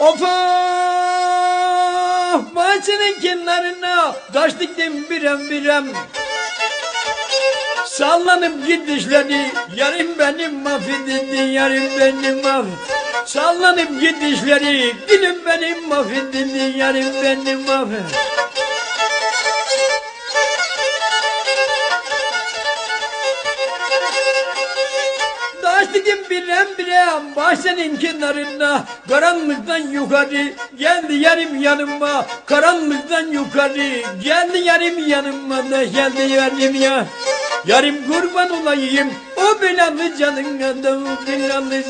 Of bahçenin kenarına taş diktim birem birem. Sallanıp gidişleri yarım benim mahvedildi yarım benim maf Sallanıp gidişleri gülüm benim mahvedildi yarım benim maf Taş dikim birem birem bahçenin kenarında Karanlıktan yukarı geldi yarım yanıma. Karanlıktan yukarı geldi yarım yanıma da geldi yarım ya? Yarım kurban olayım o belalı canına da o belalı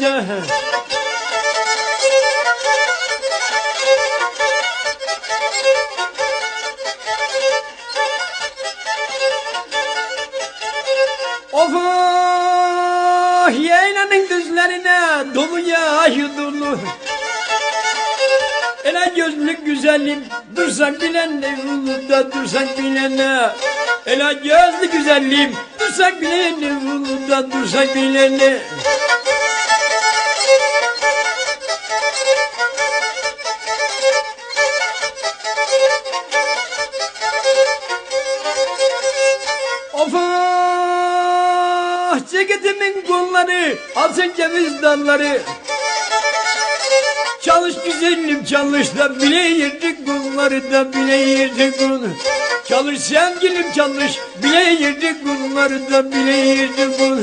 düzlerine dolu yağıyor dolu Ele gözlü güzelim dursak bilen ne ulunda dursak bilene. Ele gözlü güzelim dursak bilen ne ulunda dursak bilene. Of ah, kolları alsın ceviz dalları Çalış güzelim çalış da bile yırtık bunları da bile yırtık bunu. Çalış sevgilim çalış bile yırtık bunları da bile yırtık bunu.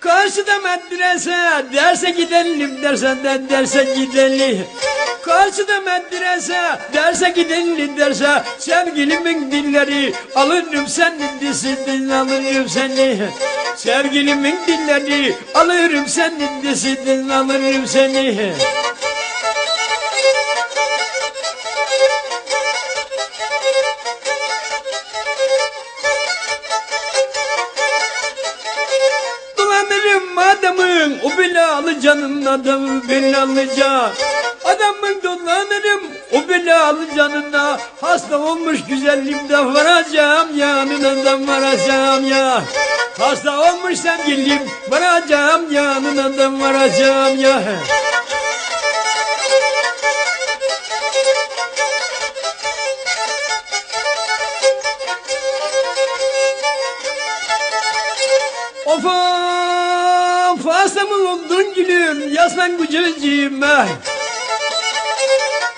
Karşıda medrese derse gidelim dersen de derse gidelim Karşıda medrese derse gidelim derse Sevgilimin dilleri alırım senin disinden alırım seni. Sevgilimin dilleri alırım senin disinden alırım seni. Dolanırım adamın o belalı canın adamı belalı can o belalı canına Hasta olmuş güzelliğimde varacağım yanına da varacağım ya. Hasta olmuş sevgilim varacağım yanına da varacağım ya. Of of hasta mı oldun gülüm? Yaslan gücücüğüme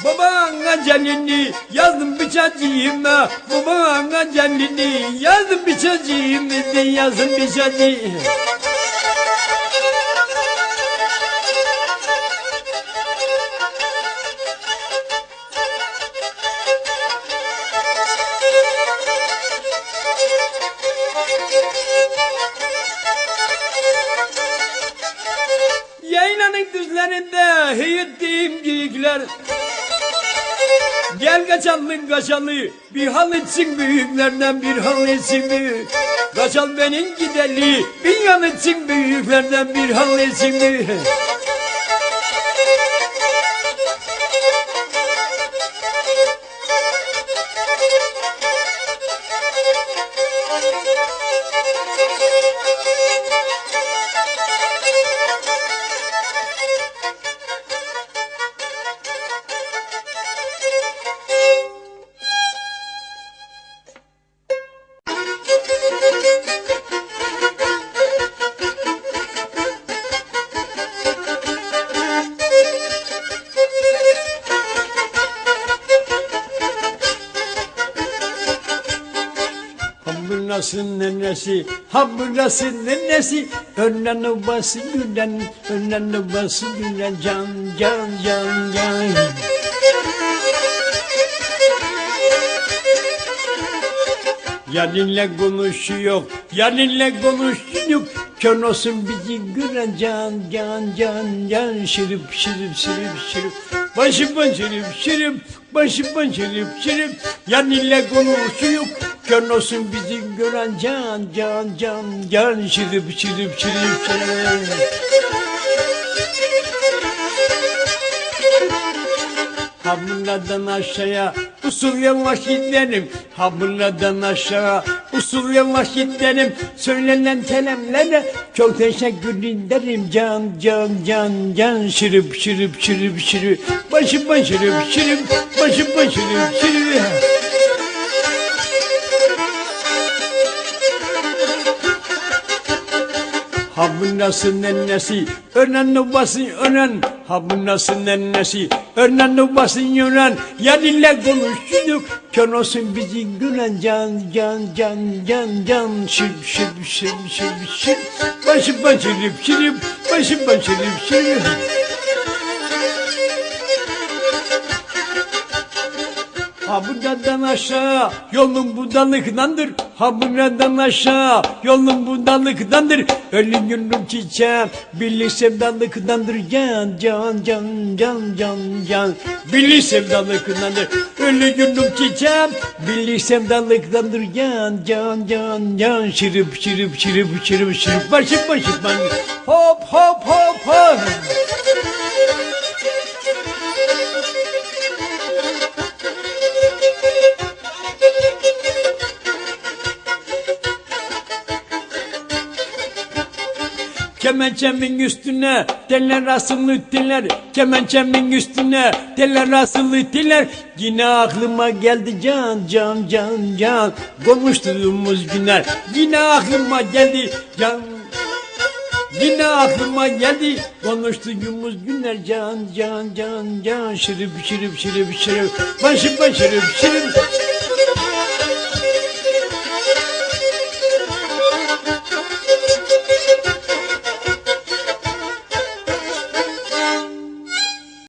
Babana canini yazdım bıçacığıma Babana canini yazdım bıçacığıma de yazdım bıçacığıma Yaylanın düzlerinde heyettiğim geyikler Gel kaçalım kaçalı bir hal etsin büyüklerden bir hal etsin büyük. Kaçal benim gideli bir yan etsin büyüklerden bir hal etsin büyük Hamburlasın nenesi, hamburlasın nenesi Önlerine bası gülen, önlerine bası gülen Can, can, can, can. Yarınla konuşuyor, yarınla konuşuyor Kör olsun bizi gören can, can, can, can. Şırıp, şırıp, şırıp, şırıp Başı ban şırıp, şırıp Başı ban şırıp, şırıp Yarınla konuşuyor Kör olsun bizi gören can, can, can, can Şırıp, şırıp, şırıp, şırıp Hamladan aşağıya Usul yavaş gidelim hamurlardan aşağı Usul yavaş gidelim söylenen kelamlara Çok teşekkür ederim. Can can can can. Şırıp şırıp şırıp şırıp Başım başırıp şırıp Başım başırıp şırıp bu nasıl nennesi, önen nubası önen. Ha bu nasıl nennesi, önen nubası önen. Yarınla konuştuk, kör olsun bizi gülen can can can can can. Şıp şıp şıp şıp şıp. Başı başırıp şırıp, başı başırıp şırıp. Ha buradan aşağı yolun budalıktandır. Ha buradan aşağı yolun budalıktandır. Ölü gönlüm çiçeğim birlik sevdalıktandır. Can can can can can can. Birlik sevdalıktandır. Ölü gönlüm çiçeğim birlik sevdalıktandır. Can can can can. Şırıp şırıp şırıp şırıp şırıp. Başım ben. Hop hop hop hop. Kemençemin üstüne teller asılı teller Kemençemin üstüne teller asılı teller Yine aklıma geldi can can can can. Konuştuğumuz günler Yine aklıma geldi can. Yine aklıma geldi. Konuştuğumuz günler can can can can. Şırıp şırıp şırıp şırıp. Başım başırıp şırıp